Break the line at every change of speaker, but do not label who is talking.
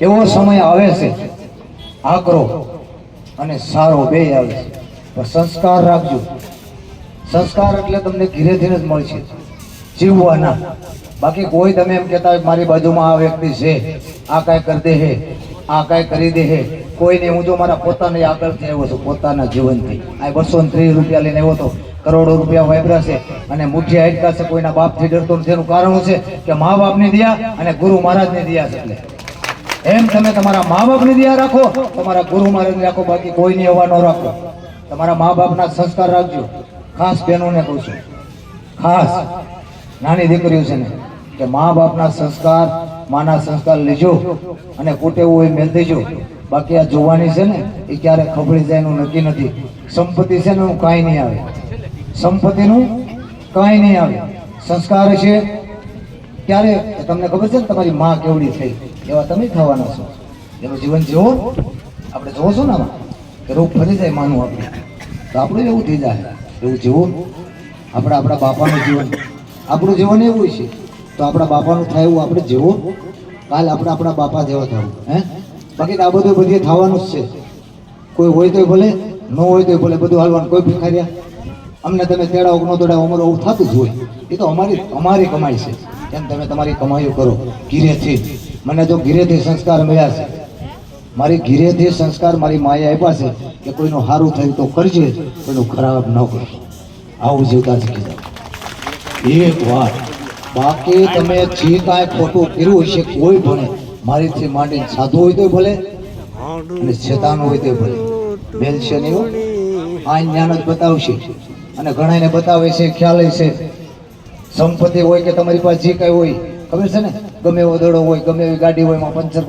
એવો સમય આવે છે. આકરો અને સારો બે આવે છે. પણ સંસ્કાર રાખજો. સંસ્કાર એટલે તમને ધીરે ધીરે જ મળશે. જીવવાના બાકી કોઈ તમે એમ કહેતા હોય મારી બાજુમાં આ વ્યક્તિ છે, આ કાંઈ કરી દે હે આ કાંઈ કરી દે હે કોઈને હું જો મારા પોતાની આગળથી આવ્યો છું, પોતાના જીવનથી. આ બસો ને ત્રીસ રૂપિયા લઈને આવ્યો હતો કરોડો રૂપિયા વાપરાશે અને મુઠ્ઠી છે, કોઈના બાપથી ડરતો એનું કારણ છે? કે મા બાપની દયા અને ગુરુ મહારાજની દયા છે એટલે. એમ તમે તમારા મા બાપની દિયા રાખો, તમારા ગુરુ મહારાજની રાખો, બાકી કોઈની હવા ન રાખો. તમારા મા બાપના સંસ્કાર રાખજો. ખાસ બહેનોને કહું છું. ખાસ. નાની દીકરીઓ છે ને, કે મા બાપના સંસ્કાર, માના સંસ્કાર લેજો અને કુટેવું હોય મેલ દેજો. બાકી આ જોવાની છે ને, એ ક્યારે ખબડી જાય એનું નક્કી નથી. સંપત્તિ છે ને, એનું કાંઈ નહીં આવે. સંપત્તિનું કાંઈ નહીં આવે. સંસ્કાર છે. ક્યારે? તમને ખબર છે ને, તમારી માં કેવડી થઈ? એવા તમે થવાના છો. એનું જીવન જીવો. આપણે જોવો છો ને આમાં? કે રોગ ફરી જાય માનું આપણે. તો આપણું એવું થઈ જાય. એવું જીવો. આપણે આપણા બાપાનું જીવન. આપણું જીવન એવું છે. તો આપણા બાપાનું થાય એવું આપણે જીવો. કાલ આપણે આપણા બાપા જેવા થવું. હે? બાકી આ બધું બધી થવાનું જ છે. કોઈ હોય તોય ભલે, ન હોય તોય ભલે, બધું હાલવાનું. કોઈ ભિખાર્યા અમને તમે તેડાવો ન તેડાવો અમારું આવું થતું જ હોય. એ તો અમારી અમારી કમાઈ છે. એમ તમે તમારી કમાઈઓ કરો. ઘીરેથી. મને જો ઘીરેથી સંસ્કાર મળ્યા છે, મારી ઘીરેથી સંસ્કાર મારી માએ આપ્યા છે કે કોઈનું સારું થયું તો કરજે, કોઈનું ખરાબ ન કરજો. આવું જીવતા શીખી જાઓ એક વાત, બાકી તમે જે કાંઈ ખોટું કર્યું હશે કોઈ ભણે, મારીથી માંડીને સાધુ હોય તો ભલે, અને શેતાન હોય તો ભલે. બેલ છે નહીં. આ જ્ઞાન જ બતાવશે. અને ઘણાને બતાવે છે, ખ્યાલ છે સંપત્તિ હોય કે તમારી પાસે જે કાંઈ હોય ખબર છે ને? ગમે એવો દડો હોય ગમે એવી ગાડી હોય એમાં પંચર